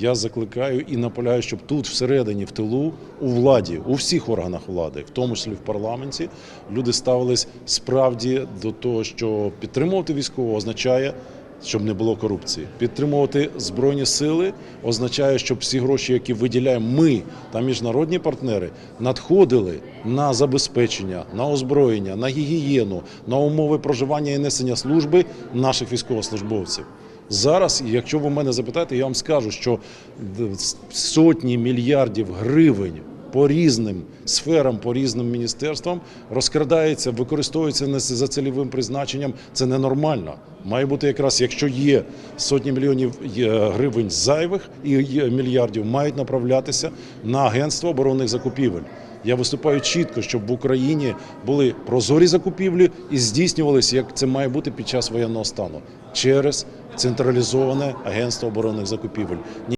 Я закликаю і наполягаю, щоб тут, всередині, в тилу, у владі, у всіх органах влади, в тому числі в парламенті, люди ставились справді до того, що підтримувати військового означає. Щоб не було корупції, підтримувати збройні сили означає, щоб всі гроші, які виділяємо ми та міжнародні партнери, надходили на забезпечення, на озброєння, на гігієну, на умови проживання і несення служби наших військовослужбовців. Зараз, якщо ви мене запитаєте, я вам скажу, що сотні мільярдів гривень по різним сферам, по різним міністерствам розкрадається, використовується не за цільовим призначенням. Це ненормально. Має бути якраз, якщо є сотні мільйонів гривень зайвих і мільярдів, мають направлятися на агентство оборонних закупівель. Я виступаю чітко, щоб в Україні були прозорі закупівлі і здійснювалися, як це має бути під час воєнного стану через централізоване агентство оборонних закупівель.